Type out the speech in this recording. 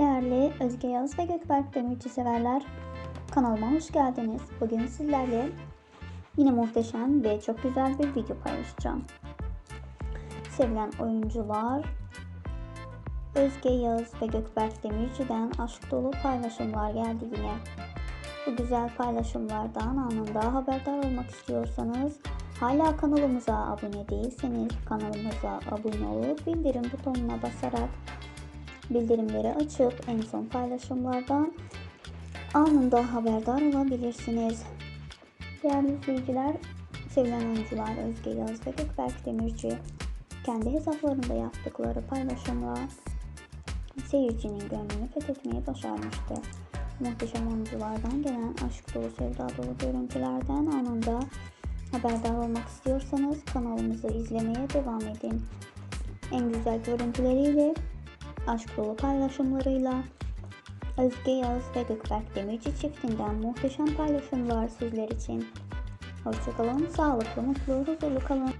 Değerli Özge Yağız ve Gökberk Demirci severler, kanalıma hoş geldiniz. Bugün sizlerle yine muhteşem ve çok güzel bir video paylaşacağım. Sevilen oyuncular Özge Yağız ve Gökberk Demirci'den aşk dolu paylaşımlar geldi yine. Bu güzel paylaşımlardan anında haberdar olmak istiyorsanız hala kanalımıza abone değilseniz kanalımıza abone olup bildirim butonuna basarak bildirimleri açıp en son paylaşımlardan anında haberdar olabilirsiniz. Değerli izleyiciler, sevilen oyuncular Özge Yağız ve Gökberk Demirci kendi hesaplarında yaptıkları paylaşımla seyircinin gönlünü fethetmeyi başarmıştı. Muhteşem oyunculardan gelen aşk dolu sevda dolu görüntülerden anında haberdar olmak istiyorsanız kanalımızı izlemeye devam edin. En güzel görüntüleriyle aşk dolu paylaşımlarıyla Özge Yağız ve Gökberk Demirci çiftinden muhteşem paylaşımlar sizler için. Hoşçakalın, sağlıklı, mutlu, huzurlu kalın.